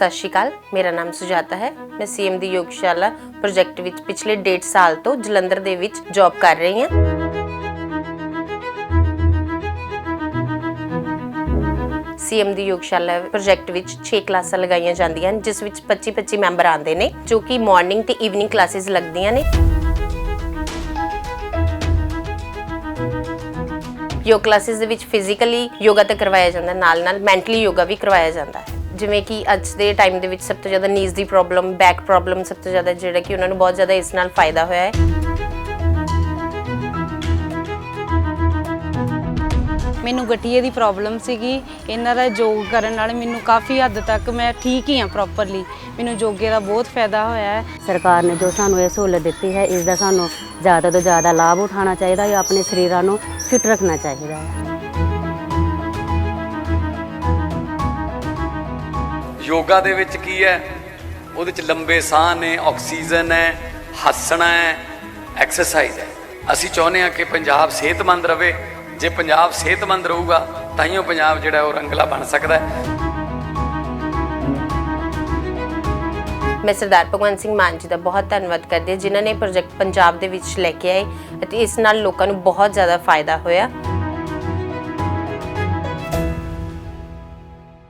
ਸਤਿ ਸ਼੍ਰੀ ਅਕਾਲ। ਮੇਰਾ ਨਾਮ ਸੁਜਾਤਾ ਹੈ। ਮੈਂ ਸੀਐਮ ਦੀ ਯੋਗਸ਼ਾਲਾ ਪ੍ਰੋਜੈਕਟ ਵਿੱਚ ਪਿਛਲੇ 1.5 ਸਾਲ ਤੋਂ ਜਲੰਧਰ ਦੇ ਵਿੱਚ ਜੌਬ ਕਰ ਰਹੀ ਹਾਂ। ਸੀਐਮ ਦੀ ਯੋਗਸ਼ਾਲਾ ਪ੍ਰੋਜੈਕਟ ਵਿੱਚ 6 ਕਲਾਸਾਂ ਲਗਾਈਆਂ ਜਾਂਦੀਆਂ ਹਨ ਜਿਸ ਵਿੱਚ 25-25 ਮੈਂਬਰ ਆਉਂਦੇ ਨੇ, ਜੋ ਕਿ ਮਾਰਨਿੰਗ ਤੇ ਈਵਨਿੰਗ ਕਲਾਸਿਸ ਲੱਗਦੀਆਂ ਨੇ। ਯੋਗ ਕਲਾਸਿਸ ਦੇ ਵਿੱਚ ਫਿਜ਼ੀਕਲੀ ਯੋਗਾ ਤਾਂ ਕਰਵਾਇਆ ਜਾਂਦਾ ਨਾਲ ਨਾਲ ਮੈਂਟਲੀ ਯੋਗਾ ਵੀ ਕਰਵਾਇਆ ਜਾਂਦਾ ਹੈ। ਜਿਵੇਂ ਕਿ ਅੱਜ ਦੇ ਟਾਈਮ ਦੇ ਵਿੱਚ ਸਭ ਤੋਂ ਜ਼ਿਆਦਾ ਨੀਜ਼ ਦੀ ਪ੍ਰੋਬਲਮ ਬੈਕ ਪ੍ਰੋਬਲਮ ਸਭ ਤੋਂ ਜ਼ਿਆਦਾ ਜਿਹੜਾ ਕਿ ਉਹਨਾਂ ਨੂੰ ਬਹੁਤ ਜ਼ਿਆਦਾ ਇਸ ਨਾਲ ਫਾਇਦਾ ਹੋਇਆ ਹੈ। ਮੈਨੂੰ ਗਠੀਏ ਦੀ ਪ੍ਰੋਬਲਮ ਸੀਗੀ। ਇਹਨਾਂ ਦਾ ਯੋਗ ਕਰਨ ਨਾਲ ਮੈਨੂੰ ਕਾਫੀ ਹੱਦ ਤੱਕ ਮੈਂ ਠੀਕ ਹੀ ਹਾਂ ਪ੍ਰੋਪਰਲੀ ਮੈਨੂੰ ਯੋਗੇ ਦਾ ਬਹੁਤ ਫਾਇਦਾ ਹੋਇਆ ਹੈ। ਸਰਕਾਰ ਨੇ ਜੋ ਸਾਨੂੰ ਇਹ ਸਹੂਲਤ ਦਿੱਤੀ ਹੈ ਇਸ ਦਾ ਸਾਨੂੰ ਜ਼ਿਆਦਾ ਤੋਂ ਜ਼ਿਆਦਾ ਲਾਭ ਉਠਾਉਣਾ ਚਾਹੀਦਾ ਹੈ ਆਪਣੇ ਸਰੀਰਾਂ ਨੂੰ ਫਿਟ ਰੱਖਣਾ ਚਾਹੀਦਾ ਹੈ। ਯੋਗਾ ਦੇ ਵਿੱਚ ਕੀ ਹੈ? ਉਹਦੇ ਚ ਲੰਬੇ ਸਾਹ ਨੇ, ਆਕਸੀਜਨ ਹੈ, ਹੱਸਣਾ ਹੈ ਐਕਸਰਸਾਈਜ਼ ਹੈ। ਅਸੀਂ ਚਾਹੁੰਦੇ ਹਾਂ ਕਿ ਪੰਜਾਬ ਸਿਹਤਮੰਦ ਰਵੇ। ਜੇ ਪੰਜਾਬ ਸਿਹਤਮੰਦ ਰਹੂਗਾ ਤਾਂ ਹੀ ਉਹ ਪੰਜਾਬ ਜਿਹੜਾ ਉਹ ਰੰਗਲਾ ਬਣ ਸਕਦਾ ਹੈ। ਮੈਂ ਸਰਦਾਰ ਭਗਵੰਤ ਸਿੰਘ ਮਾਨ ਜੀ ਦਾ ਬਹੁਤ ਧੰਨਵਾਦ ਕਰਦੀ ਹਾਂ, ਜਿਨ੍ਹਾਂ ਨੇ ਪ੍ਰੋਜੈਕਟ ਪੰਜਾਬ ਦੇ ਵਿੱਚ ਲੈ ਕੇ ਆਏ ਅਤੇ ਇਸ ਨਾਲ ਲੋਕਾਂ ਨੂੰ ਬਹੁਤ ਜ਼ਿਆਦਾ ਫਾਇਦਾ ਹੋਇਆ।